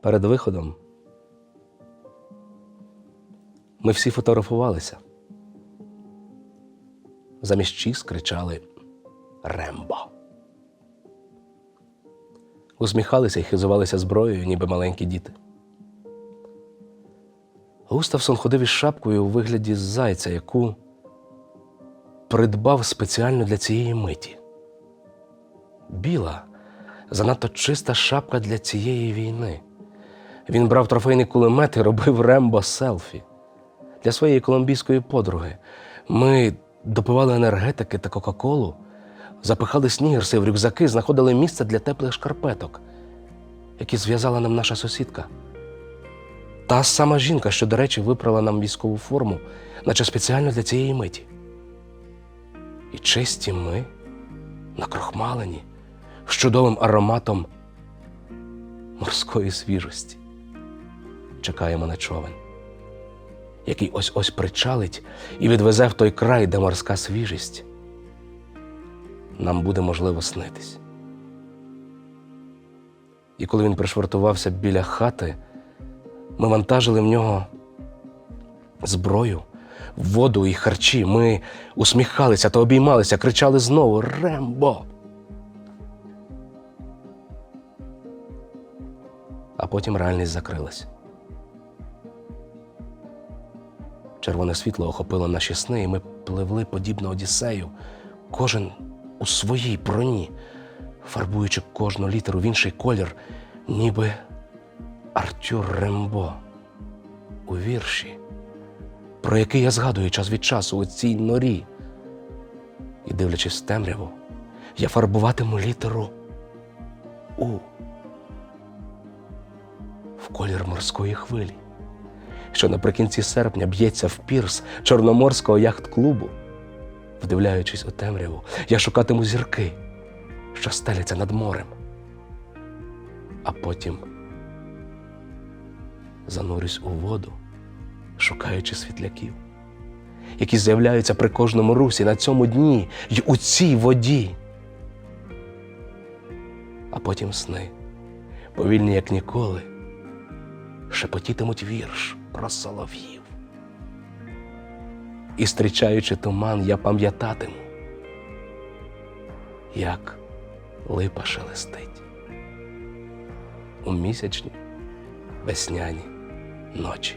Перед виходом ми всі фотографувалися. Замість чіз кричали Рембо. Усміхалися і хизувалися зброєю, ніби маленькі діти. Густавсон ходив із шапкою у вигляді зайця, яку придбав спеціально для цієї миті. Біла, занадто чиста шапка для цієї війни. Він брав трофейний кулемет і робив рембо селфі для своєї колумбійської подруги. Ми допивали енергетики та Кока-Колу, запихали снігерси в рюкзаки, знаходили місце для теплих шкарпеток, які зв'язала нам наша сусідка. Та сама жінка, що, до речі, випрала нам військову форму, наче спеціально для цієї миті. І чисті ми, накрохмалені, з чудовим ароматом морської свіжості. Чекаємо на човен, який ось ось причалить і відвезе в той край, де морська свіжість. Нам буде можливо снитись. І коли він пришвартувався біля хати, ми вантажили в нього зброю, воду і харчі. Ми усміхалися та обіймалися, кричали знову Рембо. А потім реальність закрилась. Червоне світло охопило наші сни, і ми пливли подібно Одіссею, кожен у своїй броні, фарбуючи кожну літеру в інший колір, ніби Артюр Рембо у вірші, про який я згадую час від часу у цій норі. І дивлячись в темряву, я фарбуватиму літеру У в колір морської хвилі, що наприкінці серпня б'ється в пірс Чорноморського яхт-клубу. Вдивляючись у темряву, я шукатиму зірки, що стеляться над морем. А потім занурюсь у воду, шукаючи світляків, які з'являються при кожному русі на цьому дні й у цій воді. А потім сни, повільні, як ніколи, шепотітимуть вірш про солов'їв. І, зустрічаючи туман, я пам'ятатиму, як липа шелестить у місячні весняні ночі.